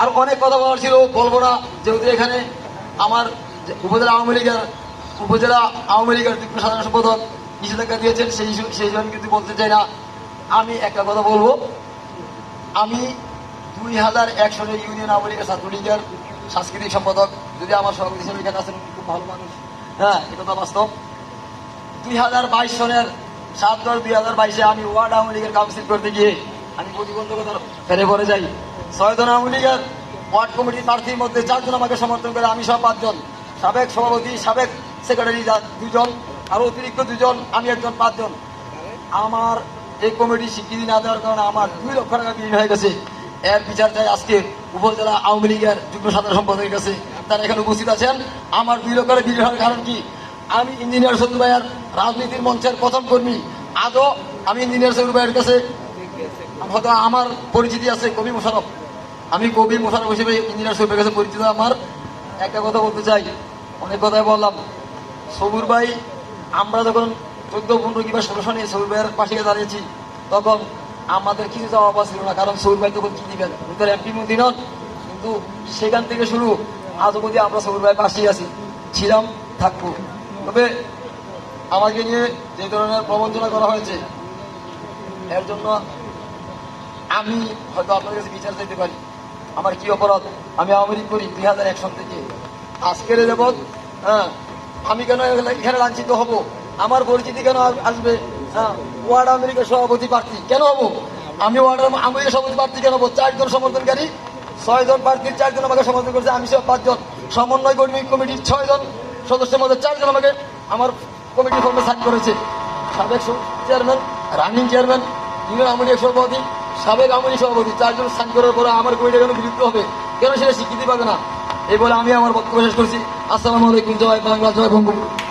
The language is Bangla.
আর অনেক কথা বলার ছিল, বলব না। যেহেতু এখানে আমার উপজেলা আওয়ামী লীগের, উপজেলা আওয়ামী লীগের যুগ্ম সাধারণ সম্পাদক নিষেধাজ্ঞা দিয়েছেন, সেই সেই জন্য কিন্তু বলতে চাই না। আমি একটা কথা বলব। আমি দুই হাজার এক সনের ইউনিয়ন আওয়ামী লীগের ছাত্রলীগের সাংস্কৃতিক সম্পাদক। যদি আমার সভাপতি হিসেবে এখানে আছেন খুব ভালো মানুষ। হ্যাঁ একথা বাস্তব। দুই হাজার বাইশ সনের সাত দশ দুই হাজার বাইশে আমি ওয়ার্ড আওয়ামী লীগের কাউন্সিল করতে গিয়ে আমি প্রতিবন্ধকতার ফেলে পড়ে যাই। ছয়জন আওয়ামী লীগের ওয়ার্ড কমিটির প্রার্থীর মধ্যে চারজন আমাকে সমর্থন করে আমি সব পাঁচজন, সাবেক সভাপতি, সাবেক সেক্রেটারি দুজন আর অতিরিক্ত দুজন, আমি একজন পাঁচজন। আমার এই কমিটি স্বীকৃতি না দেওয়ার কারণে আমার দুই লক্ষ টাকা বিলীন হয়ে গেছে। এর বিচার চাই আজকে উপজেলা আওয়ামী লীগের যুগ্ম সাধারণ সম্পাদকের কাছে। তারা এখানে উপস্থিত আছেন। আমার দুই লক্ষ টাকা বিলীন হওয়ার কারণ কি? আমি ইঞ্জিনিয়ার সন্দু ভাইয়ার রাজনীতির মঞ্চের প্রথম কর্মী। আজও আমি ইঞ্জিনিয়ার সন্দু ভাইয়ের কাছে হয়তো আমার পরিচিতি আছে কবি মোশারফ। আমি কবি মোশারফ হিসেবে ইঞ্জিনিয়ার সন্দুর কাছে পরিচিত আমার। একটা কথা বলতে চাই, অনেক কথাই বললাম। সবুর ভাই, আমরা যখন চোদ্দ, পনেরো কিংবা ষোলো সনে সবুর ভাইয়ের পাশে দাঁড়িয়েছি, তখন আমাদের কিছু চাওয়া পাওয়া ছিল না, কারণ সবুর ভাই তখন কি দিবেন তো এমপি মন্ত্রী নন। কিন্তু সেখান থেকে শুরু আজ অবধি আমরা সবুর ভাইয়ের পাশেই আছি, ছিলাম, থাকব। তবে আমাকে নিয়ে যে ধরনের প্রবঞ্চনা করা হয়েছে, এর জন্য আমি হয়তো আপনার কাছে বিচার চাইতে পারি। আমার কি অপরাধ? আমি আওয়ামী লীগ করি, দুই হাজার এক সন থেকে। আজকের যাবৎ হ্যাঁ আমি কেন এখানে লাঞ্ছিত হব? আমার পরিচিতি কেন আসবে? হ্যাঁ ওয়ার্ড আমেরিকার সভাপতি প্রার্থী কেন হব? আমি ওয়ার্ড লীগের সভাপতি প্রার্থী কেন হব? চারজন সমর্থনকারী, ছয়জন প্রার্থীর চারজন আমাকে সমর্থন করছে, আমি সব পাঁচজন। সমন্বয় কর্মী কমিটির ছয়জন সদস্যের মধ্যে চারজন আমাকে আমার কমিটির ফর্মে সাইন করেছে। সাবেক চেয়ারম্যান রানিং চেয়ারম্যান ইউনিয়ন লীগের সভাপতি সাবেক আওয়ামী সভাপতি, চারজন সাইন করার পরে আমার কমিটি কেন বিলুপ্ত হবে? কেন সেটা স্বীকৃতি পাবে না? এই বলে আমি আমার বক্তব্য শেষ করছি। আসসালামু আলাইকুম, জয় বাংলা, জয় বঙ্গবন্ধু।